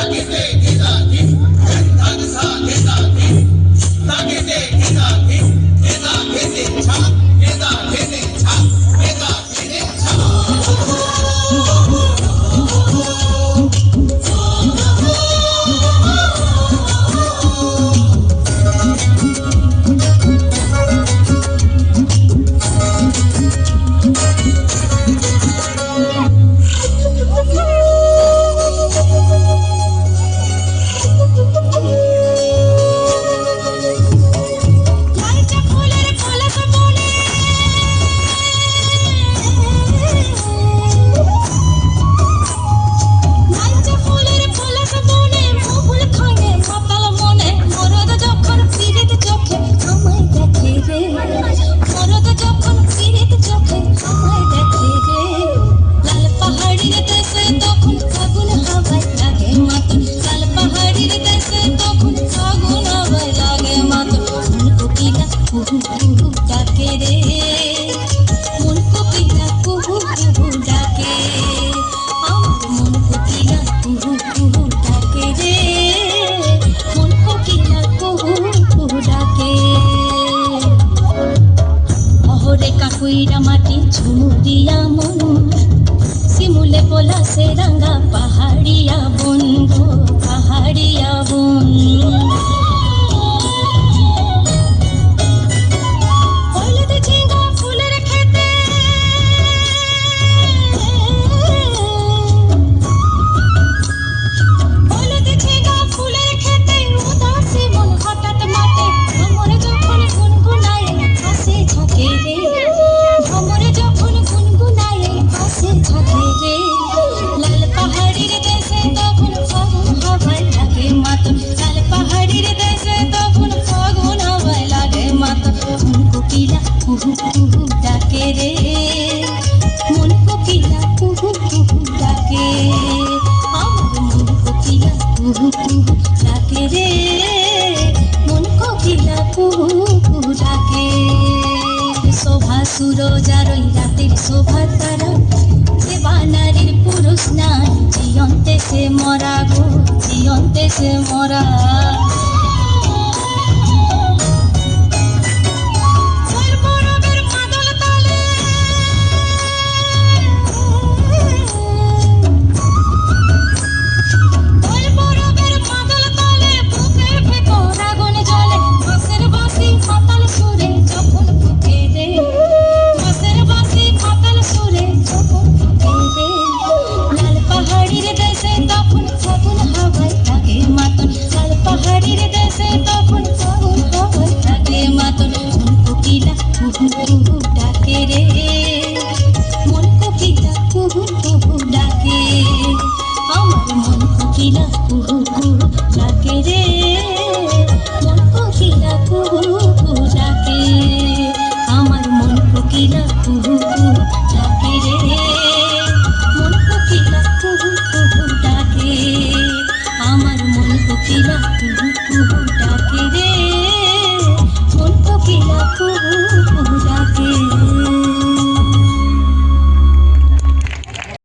Pakistan কুইরা মাটি চুমু দিয়া মন। শিমুলে পলাশে রাঙা পাহাড়িয়া বন ডাকে রে মন কপিলা কুহু কুহু ডাকে আমার মন কপিলা কুহু কুহু ডাকে রে মন কপিলা কুহু কুহু ডাকে শোভা সুরজারই রাতের শোভা তারা সে বানারের পুরুষ নাই জিয়ন্তে সে মরা গো জিয়ন্তে সে মরা আসে তখন হাউ হাওয়ায় লাগে মাতন মন কোকিলা কুহু কুহু ডাকে রে মন কোকিলা কুহু কুহু ডাকে আমার মন কোকিলা কুহু কুহু ডাকে রে মন কোকিলা কুহু কুহু ডাকে